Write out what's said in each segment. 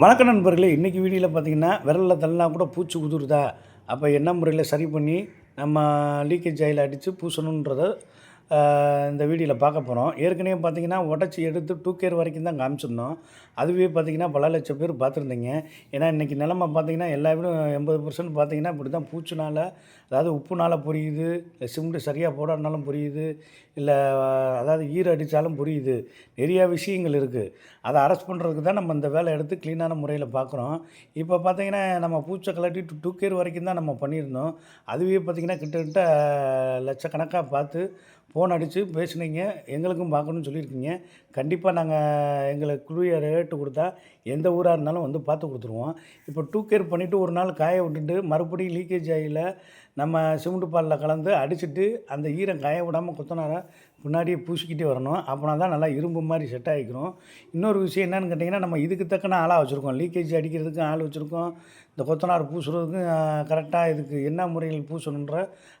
வணக்க நண்பர்களே இன்றைக்கி வீடியோவில் பார்த்தீங்கன்னா விரலில் தள்ளினா கூட பூச்சி உதுருதா? அப்போ என்ன முறையில் சரி பண்ணி நம்ம லீக்கேஜ் ஆயில் அடித்து பூசணுன்றத இந்த வீடியோவில் பார்க்க போகிறோம் ஏற்கனவே பார்த்தீங்கன்னா உடச்சி எடுத்து டூ கேர் வரைக்கும் தான் காமிச்சிருந்தோம். அதுவே பார்த்தீங்கன்னா பல லட்சம் பேர் பார்த்துருந்தீங்க. ஏன்னா இன்றைக்கி நிலமை பார்த்தீங்கன்னா எல்லா வீடும் எண்பது பர்சன்ட் பார்த்தீங்கன்னா இப்படி தான் பூச்சினால் அதாவது உப்புனால் புரியுது சிமெண்ட்டு சரியாக போடாதனாலும் புரியுது இல்லை அதாவது ஈர அடித்தாலும் புரியுது. நிறையா விஷயங்கள் இருக்குது அதை அரெஸ்ட் பண்ணுறதுக்கு தான் நம்ம இந்த வேலை எடுத்து க்ளீனான முறையில் பார்க்குறோம் இப்போ பார்த்தீங்கன்னா நம்ம பூச்சை கலட்டி டூ கேர் வரைக்கும் தான் நம்ம பண்ணியிருந்தோம். அதுவே பார்த்திங்கன்னா கிட்டத்தட்ட லட்சக்கணக்காக பார்த்து ஃபோன் அடித்து பேசுனீங்க எங்களுக்கும் பார்க்கணும்னு சொல்லியிருக்கீங்க. கண்டிப்பாக நாங்கள் எங்களுக்கு குழுவிய ரேட்டு கொடுத்தா எந்த ஊராக இருந்தாலும் வந்து பார்த்து கொடுத்துருவோம். இப்போ டூ கேர் பண்ணிவிட்டு ஒரு நாள் காய விட்டுட்டு மறுபடியும் லீக்கேஜ் ஆகியில் நம்ம சிமெண்ட் பாலில் கலந்து அடிச்சுட்டு அந்த ஈரம் காய விடாமல் கொத்தனார பின்னாடியே பூசிக்கிட்டே வரணும். அப்படின்னா தான் நல்லா இரும்பு மாதிரி செட் ஆகிக்கிறோம் இன்னொரு விஷயம் என்னென்னு கேட்டிங்கன்னா நம்ம இதுக்கு தக்கன ஆளாக வச்சுருக்கோம். லீக்கேஜ் அடிக்கிறதுக்கும் ஆள் வச்சுருக்கோம். இந்த கொத்தனார் பூசுறதுக்கும் கரெக்டாக இதுக்கு என்ன முறையில் பூசணுன்ற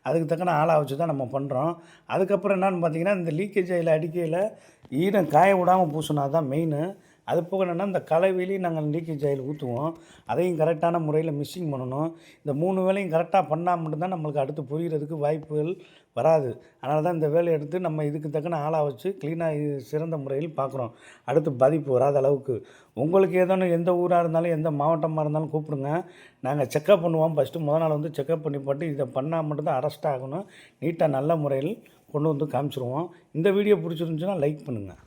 அதுக்கு தக்கன ஆளாக வச்சு தான் நம்ம பண்ணுறோம் அதுக்கப்புறம் என்னன்னு பார்த்தீங்கன்னா இந்த லீக்கேஜ் ஆயில் அடிக்கையில் ஈரம் காய விடாமல் பூசினா தான் மெயின் அது போக என்னென்னா இந்த களைவெளியும் நாங்கள் லீக்கேஜ் ஆயில் ஊற்றுவோம் அதையும் கரெக்டான முறையில் மிக்சிங் பண்ணணும். இந்த மூணு வேலையும் கரெக்டாக பண்ணால் மட்டும்தான் நம்மளுக்கு அடுத்து புரிகிறதுக்கு வாய்ப்புகள் வராது. அதனால தான் இந்த வேலையை எடுத்து நம்ம இதுக்கு தக்கன ஆளாக வச்சு க்ளீனாக சிறந்த முறையில் பார்க்குறோம். அடுத்து பாதிப்பு வராத அளவுக்கு. உங்களுக்கு ஏதோன்னு எந்த ஊராக இருந்தாலும் எந்த மாவட்டமாக இருந்தாலும் கூப்பிடுங்க. நாங்கள் செக்கப் பண்ணுவோம். ஃபஸ்ட்டு முத நாள் வந்து செக்கப் பண்ணி போட்டு இதை பண்ணால் மட்டும்தான் அரெஸ்ட் ஆகணும். நீட்டாக நல்ல முறையில் கொண்டு வந்து காமிச்சிருவோம். இந்த வீடியோ பிடிச்சிருந்துச்சுன்னா லைக் பண்ணுங்கள்